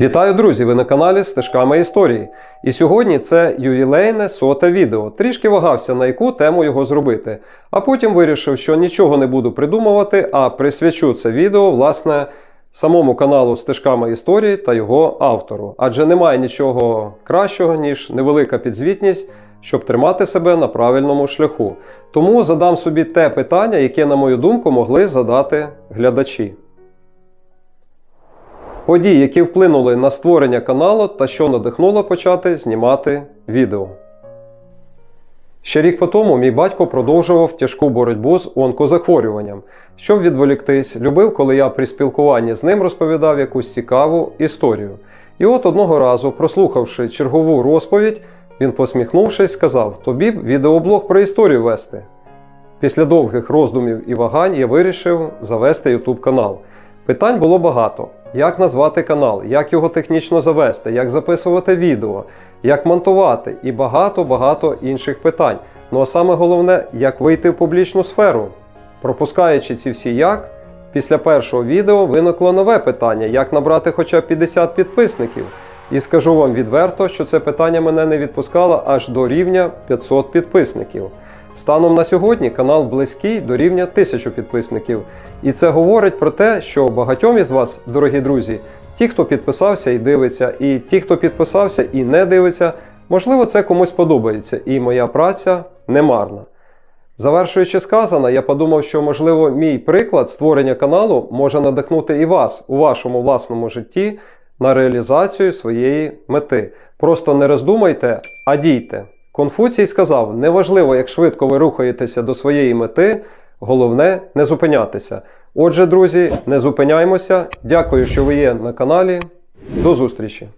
Вітаю, друзі! Ви на каналі Стежками історії. І сьогодні це ювілейне соте відео. Трішки вагався, на яку тему його зробити. А потім вирішив, що нічого не буду придумувати, а присвячу це відео, власне, самому каналу Стежками історії та його автору. Адже немає нічого кращого, ніж невелика підзвітність, щоб тримати себе на правильному шляху. Тому задам собі те питання, яке, на мою думку, могли задати глядачі. Події, які вплинули на створення каналу та що надихнуло почати знімати відео. Ще рік по тому мій батько продовжував тяжку боротьбу з онкозахворюванням. Щоб відволіктись, любив, коли я при спілкуванні з ним розповідав якусь цікаву історію. І от одного разу, прослухавши чергову розповідь, він посміхнувшись, сказав: Тобі б відеоблог про історію вести. Після довгих роздумів і вагань я вирішив завести YouTube канал. Питань було багато: як назвати канал, як його технічно завести, як записувати відео, як монтувати і багато-багато інших питань. Ну а саме головне, як вийти в публічну сферу. Пропускаючи ці всі як, після першого відео виникло нове питання: як набрати хоча б 50 підписників. І скажу вам відверто, що це питання мене не відпускало аж до рівня 500 підписників. Станом на сьогодні канал близький до рівня 1000 підписників. І це говорить про те, що багатьом із вас, дорогі друзі, ті, хто підписався і дивиться, і ті, хто підписався і не дивиться, можливо, це комусь подобається, і моя праця не марна. Завершуючи сказане, я подумав, що можливо мій приклад створення каналу може надихнути і вас у вашому власному житті на реалізацію своєї мети. Просто не роздумайте, а дійте. Конфуцій сказав: неважливо, як швидко ви рухаєтеся до своєї мети, головне не зупинятися. Отже, друзі, не зупиняймося. Дякую, що ви є на каналі. До зустрічі!